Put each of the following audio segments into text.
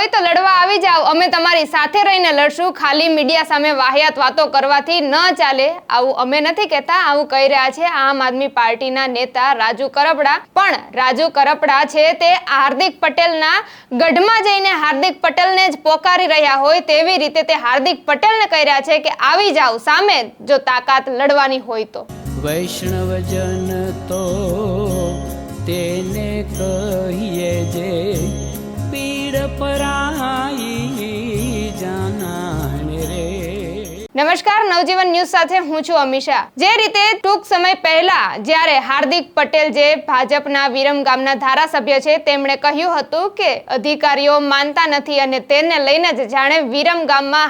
હોય તો લડવા આવી જાઓ. અમે તમારી સાથે રહીને લડશું. ખાલી મીડિયા સામે વાહિયાત વાતો કરવાથી ન ચાલે. આવું અમે નથી કહેતા, આવું કહી રહ્યા છે આમ આદમી પાર્ટીના નેતા રાજુ કરપડા. પણ રાજુ કરપડા છે તે હાર્દિક પટેલના ગઢમાં જઈને હાર્દિક પટેલને જ પોકારી રહ્યા હોય તેવી રીતે તે હાર્દિક પટેલને કહી રહ્યા છે કે આવી જાઓ સામે જો તાકાત લડવાની હોય તો. વૈષ્ણવજન તો તેને કહીએ નવજીવન ન્યૂઝ સાથે હું છું અમિશા જે રીતે ટૂંક સમય પહેલા જ્યારે હાર્દિક પટેલ જે ભાજપના વિરમ ધારાસભ્ય છે, તેમણે કહ્યું હતું કે અધિકારીઓ માનતા નથી અને તેને લઈને જ જાણે વિરમ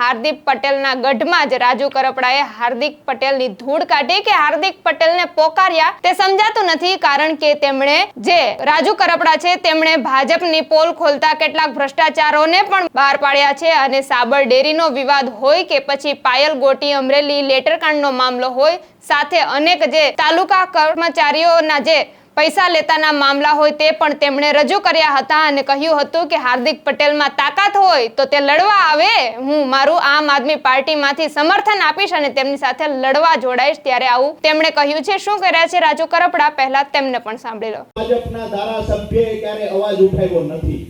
હાર્દિક પટેલના ગઢમાં જ રાજુ કરપડાએ હાર્દિક પટેલની ધૂળ કાઢી કે હાર્દિક પટેલને પોકાર્યા તે સમજાતું નથી કારણ કે તેમણે જે રાજુ કરપડા છે, તેમણે ભાજપની પોલ ખોલતા કેટલાક ભ્રષ્ટાચારોને પણ બહાર પાડ્યા છે અને સાબર ડેરીનો વિવાદ હોય કે પછી પાયલ ગોટી અમરેલી લેટરકાંડનો મામલો હોય, સાથે અનેક જે તાલુકા કર્મચારીઓના જે પૈસા લેતાના મામલા હોય તે પણ તેમણે રજૂ કર્યા હતા અને કહ્યું હતું કે હાર્દિક પટેલમાં તાકાત હોય તો તે લડવા આવે. હું મારું આમ આદમી પાર્ટીમાંથી સમર્થન આપીશ અને તેમની સાથે લડવા જોડાઈશ ત્યારે આવું તેમણે કહ્યું છે. શું કર્યા છે રાજુ કરપડા? પહેલા તેમને પણ સાંભળી લો. ભાજપના ધારાસભ્યએ ક્યારે અવાજ ઉઠાવ્યો નથી?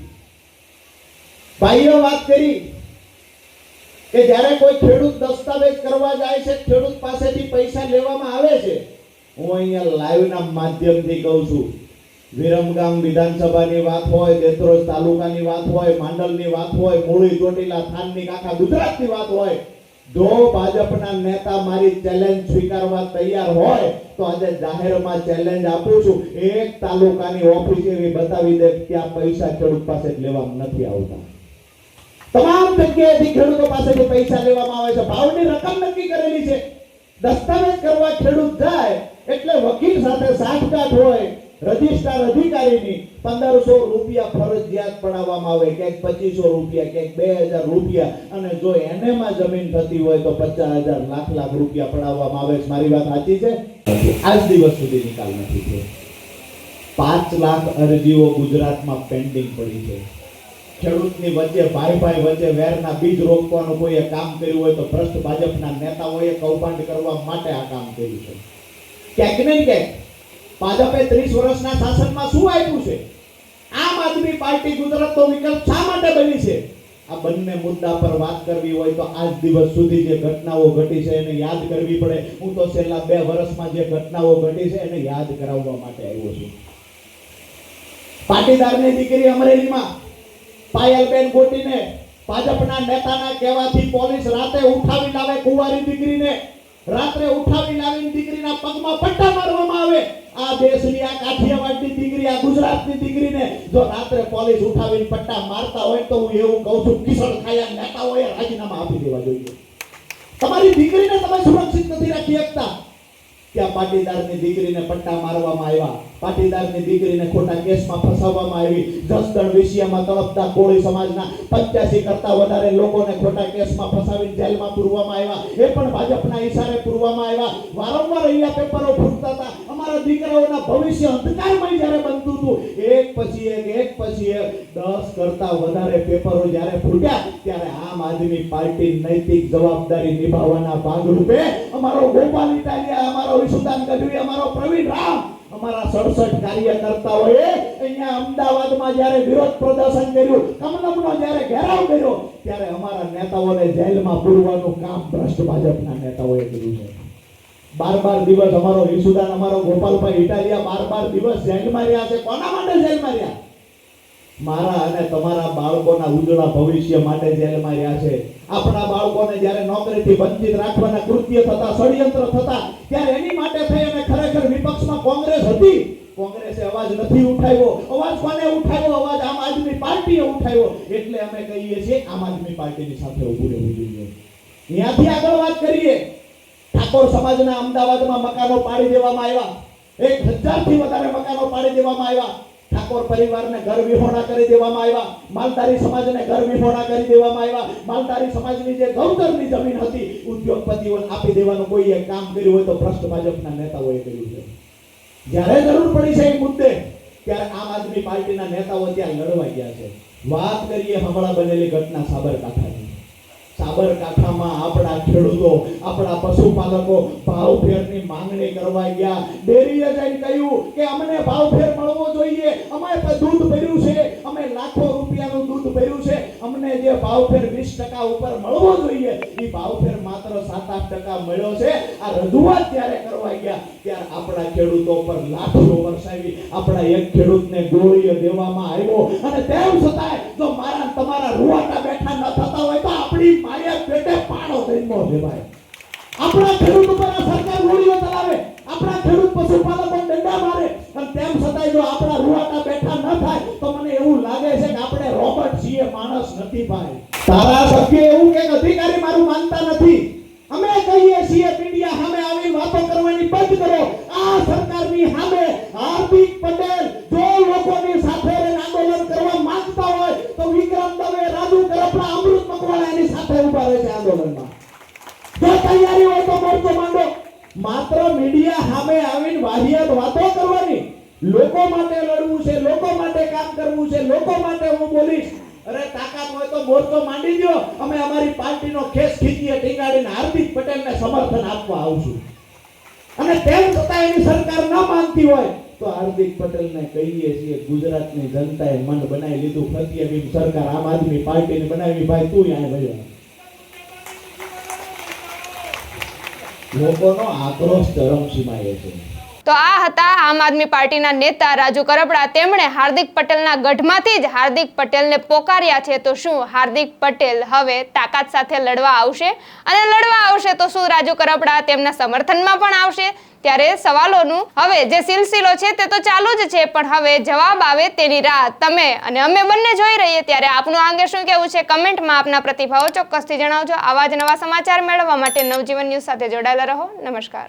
ભાઈઓ વાત કરી. કે જ્યારે કોઈ ખેડૂત દસ્તાવેજ કરવા જાય છે, ખેડૂત પાસેથી પૈસા લેવામાં આવે છે, હું અહીંયા લાઈવના માધ્યમથી કહું છું. વિરમગામ વિધાનસભાની વાત હોય, દેત્રોજ તાલુકાની વાત હોય, માંડલની વાત હોય, મૂળી ચોટીલા થાનની આખા ગુજરાતની વાત હોય, જો ભાજપના નેતા મારી ચેલેન્જ સ્વીકારવા તૈયાર હોય, તો આજે જાહેરમાં ચેલેન્જ આપું છું. એક તાલુકાની ઓફિસ એવી બતાવી દે ત્યાં પૈસા ખેડૂત પાસે લેવામાં નથી આવતા. તમામ જગ્યાએથી ખેડૂતો પાસેથી પૈસા લેવામાં આવે છે, ભાવની રકમ નક્કી કરેલી છે. દસ્તાવેજ કરવા ખેડૂત જાય એટલે વકીલ સાથે સાઠગાંઠ હોય, રજિસ્ટ્રાર અધિકારીની પંદરસો રૂપિયા ફરજિયાત પડાવવામાં આવે, ક્યાંક પચીસો રૂપિયા, ક્યાંક બે હજાર રૂપિયા. અને જો એનેમાં જમીન થતી હોય તો પચાસ હજાર, લાખ લાખ રૂપિયા પડાવવામાં આવે છે. મારી વાત સાચી છે? આજ દિવસ સુધી નિકાલ નથી થયો. પાંચ લાખ અરજીઓ ગુજરાતમાં પેન્ડિંગ પડી છે. ખેડૂતની વચ્ચે ભાઈ ભાઈ વચ્ચે વેરના બીજ રોપવાનું કોઈએ કામ કર્યું હોય તો ભ્રષ્ટ ભાજપના નેતાઓએ કૌભાંડ કરવા માટે આ કામ કર્યું છે. ક્યાંક ને ક્યાંક ભાજપે ત્રીસ વર્ષના શાસનમાં શું આપ્યું છે? આમ આદમી પાર્ટી ગુજરાતનો વિકલ્પ શા માટે બની છે? આ બંને મુદ્દા પર વાત કરવી હોય તો આજ દિવસ સુધી જે ઘટનાઓ ઘટી છે એને યાદ કરવી પડે. હું તો છેલ્લા બે વર્ષમાં જે ઘટનાઓ ઘટી છે એને યાદ કરાવવા માટે આવ્યો છું. પાટીદારની દીકરી અમરેલીમાં પાયલબેન ગોટીને ભાજપના નેતાના કહેવાથી પોલીસ રાતે ઉઠાવી લાવે કુંવારી દીકરીને. રાત્રે ઉઠાવી લાવીને દીકરીના પગમાં પટ્ટા મારવામાં આવે. આ દેશની આ કાઠિયાવાડની દીકરી, આ ગુજરાતની દીકરીને જો રાત્રે પોલીસ ઉઠાવીને પટ્ટા મારતા હોય તો હું એવું કહું છું કિશોર ખાયા નેતાઓએ રાજીનામા આપી દેવા જોઈએ. તમારી દીકરીને તમે સુરક્ષિત નથી રાખી શકતા. ત્યાં પાટીદારની દીકરીને પટ્ટા મારવામાં આવ્યા. પાટીદારની દીકરીને ખોટા કેસમાં ફસાવવામાં આવી. જસદણ વિષયમાં તળપતા કોળી સમાજના પચાસી કરતા વધારે લોકોને ખોટા કેસમાં ફસાવીને જેલમાં પૂરવામાં આવ્યા. એ પણ ભાજપના ઈશારે પૂરવામાં આવ્યા. વારંવાર અહીંયા પેપરો ફૂટતા હતા. અમારા દીકરાઓના ભવિષ્ય અંધકારમય જ્યારે બનતું હતું. એક પછી એક એક પછી એક, દસ કરતા વધારે પેપરો જ્યારે ફૂટ્યા, ત્યારે આમ આદમી પાર્ટી નૈતિક જવાબદારી નિભાવવાના ભાગરૂપે અમારો ગોપાલ ઇટાલિયા, અમારો ઈશુદાન ગઢવી, અમારો પ્રવીણ અમારા સડસઠ કાર્યકર્તાઓએ અહીંયા અમદાવાદમાં જ્યારે વિરોધ પ્રદર્શન કર્યું, કમલમનો જ્યારે ઘેરાવ કર્યો, ત્યારે અમારા નેતાઓને જેલમાં પૂરવાનું કામ ભ્રષ્ટ ભાજપના નેતાઓએ કર્યું છે. બાર બાર દિવસ અમારો ઈસુદાન, અમારો ગોપાલભાઈ ઇટાલિયા બાર બાર દિવસ જેલમાં રહ્યા છે. કોના માટે જેલમાં રહ્યા મારા અને તમારા બાળકોના ઉજળા ભવિષ્ય માટે જેલમાં રહ્યા છે. આપણા બાળકોને જ્યારે નોકરીથી વંચિત રાખવાના કૃત્ય થતા, ષડયંત્ર થતા, ત્યારે એની માટે થઈ કોંગ્રેસ હતી. કોંગ્રેસે અવાજ નથી ઉઠાવ્યો. અવાજ કોને ઉઠાવ્યો? અવાજ આમ આદમી પાર્ટીએ ઉઠાવ્યો. એટલે અમે કહીએ છીએ આમ આદમી પાર્ટીની સાથે ઊભું રહેવું જોઈએ. ત્યાંથી આગળ વાત કરીએ. ઠાકોર સમાજના અમદાવાદમાં મકાનો પાડી દેવામાં આવ્યા. એક હજારથી વધારે મકાનો પાડી દેવામાં આવ્યા. ઠાકોર પરિવારને ઘર વિહોણા કરી દેવામાં આવ્યા. માલધારી સમાજને ઘર વિહોણા કરી દેવામાં આવ્યા. માલધારી સમાજની જે ગૌતરની જમીન હતી, ઉદ્યોગપતિઓને આપી દેવાનું કોઈએ કામ કર્યું હોય તો ભ્રષ્ટ ભાજપના નેતાઓએ કર્યું છે. જ્યારે જરૂર પડી છે એ મુદ્દે, ત્યારે આમ આદમી પાર્ટીના નેતાઓ ત્યાં લડવા ગયા છે. વાત કરીએ હમણાં બનેલી ઘટના સાબરકાંઠાની. સાબરકાંઠામાં આપણા ખેડૂતો, આપણા પશુપાલકો ભાવફેરની માંગણી કરવા ગયા. ડેરીએ જઈને કહ્યું કે અમને ભાવફેર મળવો જોઈએ. અમે દૂધ ભર્યું છે. અમે લાખો રૂપિયાનું દૂધ ભર્યું છે, અમને જે ભાવફેર 20% ઉપર મળવો જોઈએ, એ ભાવફેર માત્ર 7-8% મળ્યો છે. આ રજૂઆત ત્યારે કરવા ગયા, ત્યારે આપણા ખેડૂતો પર લાઠીઓ વરસાવી, આપણા એક ખેડૂતને ગોળીઓ દેવામાં આવ્યો. અને તેમ છતાંય, જો મારા તમારા રૂવાટા બેઠા ન થતા હોય, તો આપણી માયા પેટે પાડો જન્મો દેવાય આપણા ખેડૂત ઉપર આ સરકાર ગોળીઓ ચલાવે. આપણા ખેડૂત પશુપાલકો દંડા મારે. અને તેમ છતાંય જો આપણા રૂવાટા બેઠા ન થાય, તો મને એવું લાગે છે કે આપણે રોબર્ટ એ માણસ નથી ભાઈ. તારા સભ્ય એવું કે અધિકારી મારું માનતા નથી. અમે કહીએ છીએ, મીડિયા સામે આવી વાતો કરવાની બંધ કરો. આ સરકારની સામે હાર્દિક પટેલ જો લોકોની સાથે આંદોલન કરવા માંગતા હોય, તો વિક્રમ દવે, રાજુ કરપડા અમૃત મકવાણા એની સાથે ઊભા રહે છે આંદોલનમાં. જો તૈયારી હોય તો મોરચો માંડો. માત્ર મીડિયા સામે આવીને વાહિયાત વાતો કરવાની. લોકો માટે લડવું છે, લોકો માટે કામ કરવું છે, લોકો માટે હું બોલીશ. અરે તાકાત હોય તો મોરચો માંડી દો અમે અમારી પાર્ટીનો કેસ ખીચીએ, ટીંગાડીને હાર્દિક પટેલને સમર્થન આપવા આવશું અને તેમ છતાં એની સરકાર ન માનતી હોય, તો હાર્દિક પટેલને કહીએ છીએ, ગુજરાતની જનતાએ મન બનાવી લીધું ફરતી એવી સરકાર, આમ આદમી પાર્ટીને બનાવી, ભાઈ, તું અહીંયા વયો લોકોનો આક્રોશ ચરમસીમાએ છે. તો આ હતા આમ આદમી પાર્ટીના નેતા રાજુ કરપડા તેમણે હાર્દિક પટેલના ગઢમાંથી જ હાર્દિક પટેલને પોકાર્યા છે. તો શું હાર્દિક પટેલ હવે તાકાત સાથે લડવા આવશે? અને લડવા આવશે તો શું રાજુ કરપડા તેમના સમર્થનમાં પણ આવશે? ત્યારે સવાલોનું હવે જે સિલસિલો છે તે તો ચાલુ જ છે, પણ હવે જવાબ આવે તેની રાહ તમે અને અમે બંને જોઈ રહીએ ત્યારે આપનું આ અંગે શું કહેવું છે? કમેન્ટમાં આપના પ્રતિભાવો ચોક્કસથી જણાવજો. આવા જ નવા સમાચાર મેળવવા માટે નવજીવન ન્યૂઝ સાથે જોડાયેલા રહો. નમસ્કાર.